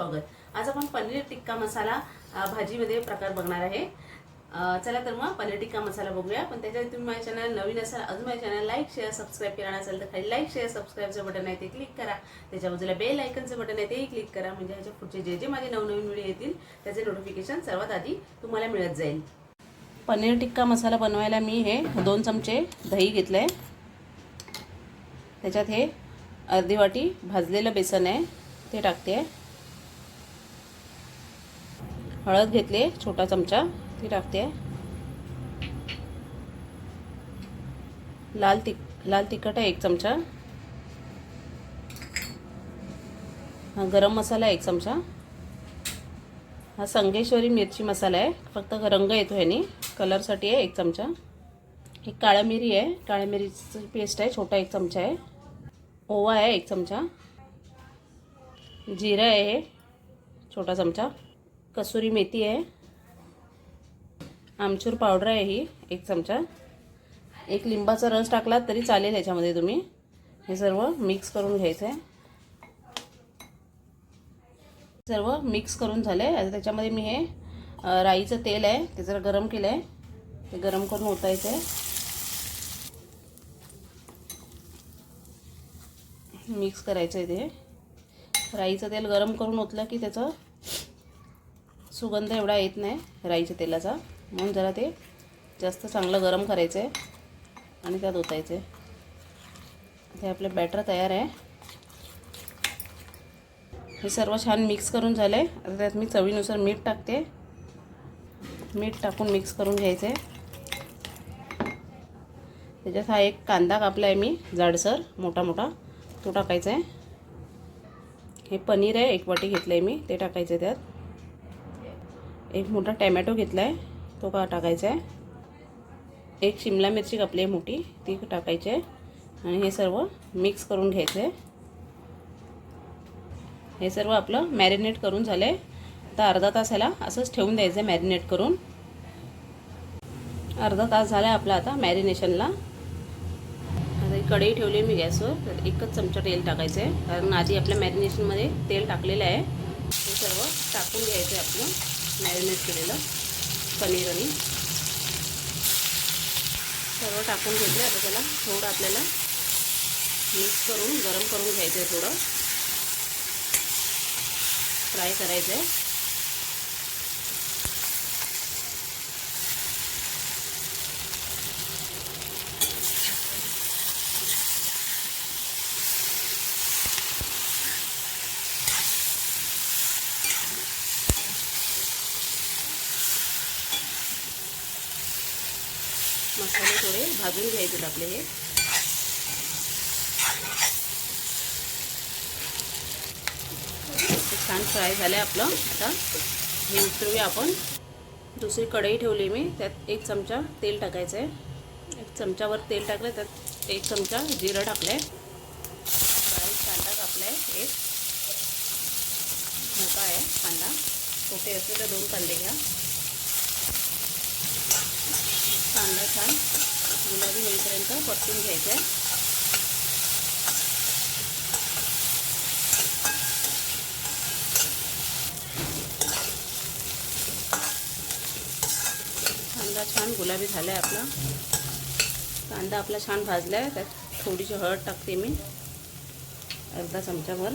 स्वागत. आज आपण पनीर टिक्का मसाला भाजीमध्ये प्रकार बघणार आहे. चला तर मग पनीर टिक्का मसाला बघूया. पण त्याच्यात तुम्ही माझ्या चॅनल नवीन असाल अजून माझ्या चॅनल लाईक शेअर सबस्क्राईब केला नसेल तर खाली लाईक शेअर सबस्क्राईबचं बटन आहे ते क्लिक करा. त्याच्या बाजूला बेल आयकनचं बटन आहे तेही क्लिक करा. म्हणजे ह्याच्या पुढचे जे जे माझे नवनवीन व्हिडिओ येतील त्याचे नोटिफिकेशन सर्वात आधी तुम्हाला मिळत जाईल. पनीर टिक्का मसाला बनवायला मी हे दोन चमचे दही घेतलं आहे त्याच्यात हे अर्धी वाटी भाजलेलं बेसन आहे ते टाकते. आहे हळद घेतली छोटा चमचा. ती टाकते. लाल तिक लाल तिखट आहे एक चमचा. हा गरम मसाला आहे एक चमचा. हा संगेश्वरी मिरची मसाला आहे. फक्त रंग येतो ह्यानी. कलरसाठी आहे एक चमचा. एक काळ्या मिरी आहे. काळ्या मिरीची पेस्ट आहे. छोटा एक चमचा आहे. ओवा आहे एक चमचा. जिरं आहे. छोटा चमचा. कसुरी मेथी आहे. आमचूर पावडर आहे ही एक चमचा. एक लिंबाचा रस टाकला तरी चालेल ह्याच्यामध्ये तुम्ही. हे सर्व मिक्स करून घ्यायचं. आहे सर्व मिक्स करून झालं. आहे आता त्याच्यामध्ये मी हे राईचं तेल आहे ते जरा गरम केलं आहे ते गरम करून ओतायचं आहे मिक्स करायचं आहे ते. राईचं तेल गरम करून ओतलं की त्याचं सुगंध एवढा येत नाही राईच्या तेलाचा. म्हणून जरा ते जास्त चांगलं गरम करायचं आहे आणि त्यात ओतायचं आहे ते आपलं बॅटर तयार आहे. हे सर्व छान मिक्स करून झालं आहे आता त्यात मी चवीनुसार मीठ टाकते. मीठ टाकून मिक्स करून घ्यायचं आहे त्याच्यात हा एक कांदा कापला आहे मी जाडसर मोठा मोठा. तो टाकायचा आहे हे पनीर आहे एक वाटी घेतलं आहे मी ते टाकायचं आहे त्यात. एक मोठा टॅमॅटो घेतला आहे तो का टाकायचा आहे एक शिमला मिरची कापली आहे मोठी ती टाकायची आहे आणि हे सर्व मिक्स करून घ्यायचं आहे हे सर्व आपलं मॅरिनेट करून झालं आहे आता अर्धा तास ह्याला असंच ठेवून द्यायचं आहे मॅरिनेट करून. अर्धा तास झाला आहे आपला आता मॅरिनेशनला. आता कढई ठेवली आहे मी गॅसवर तर एकच चमचा तेल टाकायचं आहे कारण आधी आपल्या मॅरिनेशनमध्ये तेल टाकलेलं आहे. हे सर्व टाकून घ्यायचं आहे आपलं. मॅरिनेट केलेलं पनीर आणि सर्व टाकून घेतलं. आता त्याला थोडं आपल्याला मिक्स करून गरम करून घ्यायचं आहे थोडं. फ्राय करायचं आहे मसाले थोडे भाजून घ्यायचे आपले हे. छान फ्राय झालं आहे आपलं. आता हे उतरूया आपण. दुसरी कढई ठेवली मी. त्यात एक चमचा तेल टाकायचं आहे एक चमचावर तेल टाकलं त्यात एक चमचा जिरं टाकलं आहे बारीक कांदा कापला आहे एक. मोठा आहे कांदा. छोटे असले तर दोन कांदे घ्या कांदा छान गुलाबी होईपर्यंत परतून घ्यायचं आहे कांदा छान गुलाबी झाला आहे आपला. कांदा आपला छान भाजला आहे त्यात थोडीशी हळद टाकते मी. अर्धा चमचाभर.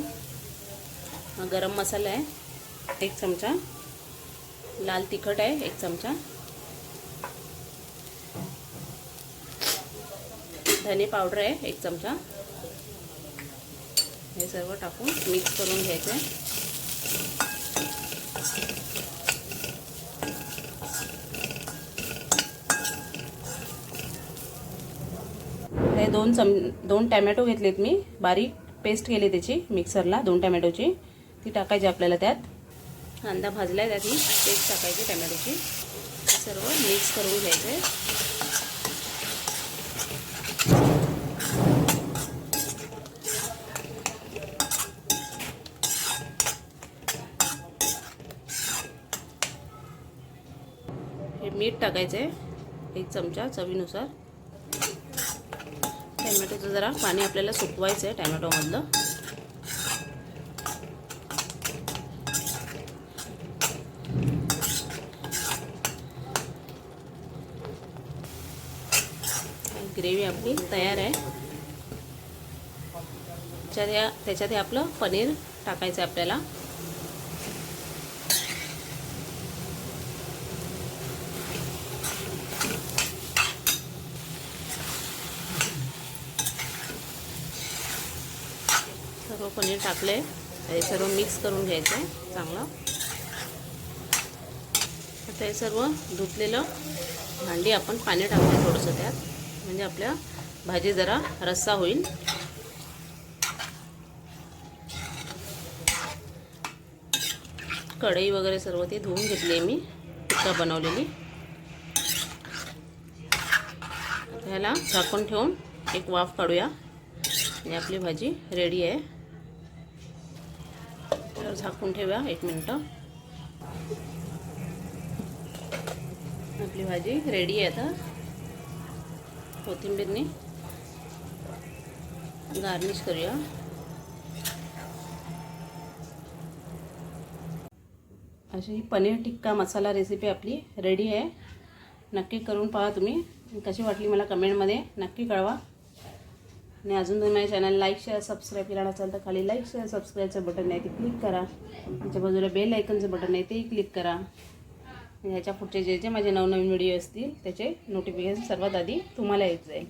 गरम मसाला आहे एक चमचा. लाल तिखट आहे एक चमचा. धने पावडर आहे एक चमचा. हे सर्व टाकून मिक्स करून घ्यायचं. आहे हे दोन चम दोन टॅमॅटो घेतलेत मी. बारीक पेस्ट केली त्याची मिक्सरला दोन टॅमॅटोची. ती टाकायची आपल्याला त्यात. कांदा भाजला आहे त्यात ही पेस्ट टाकायची टॅमॅटोची. सर्व मिक्स करून घ्यायचं. आहे मीठ टाकायचं आहे एक चमचा चवीनुसार. टॅमॅटोचं जरा पाणी आपल्याला सुकवायचं आहे टॅमॅटोमधलं. ग्रेव्ही आपली तयार आहे. त्याच्यात ह्या त्याच्यात हे आपलं पनीर टाकायचं आहे आपल्याला. सर्व पनीर टाकलं. आहे हे सर्व मिक्स करून घ्यायचं आहे चांगलं. आता हे सर्व धुतलेलं भांडी आपण पाणी टाकलं थोडंसं त्यात. म्हणजे आपल्या भाजी जरा रस्सा होईल. कढई वगैरे सर्व ते धुवून घेतली आहे मी टिक्का बनवलेली. ह्याला झाकून ठेवून एक वाफ काढूया. आणि आपली भाजी रेडी आहे. झाकून ठेवा एक मिनटं. आपली भाजी रेडी आहे आता. कोथिंबीरने गार्निश करूया. अशी ही पनीर टिक्का मसाला रेसिपी आपली रेडी आहे. नक्की करून पहा तुम्ही. कशी वाटली मला कमेंटमध्ये नक्की कळवा. आणि अजून तुम्ही माझ्या चॅनल लाईक शेअर सबस्क्राईब केला नसेल तर खाली लाईक शेअर सबस्क्राईबचं बटन आहे ते क्लिक करा. त्याच्या बाजूला बेल आयकनचं बटन आहे तेही क्लिक करा. आणि ह्याच्या पुढचे जे जे माझे नवनवीन व्हिडिओ असतील त्याचे नोटिफिकेशन सर्वात आधी तुम्हाला येत जाईल.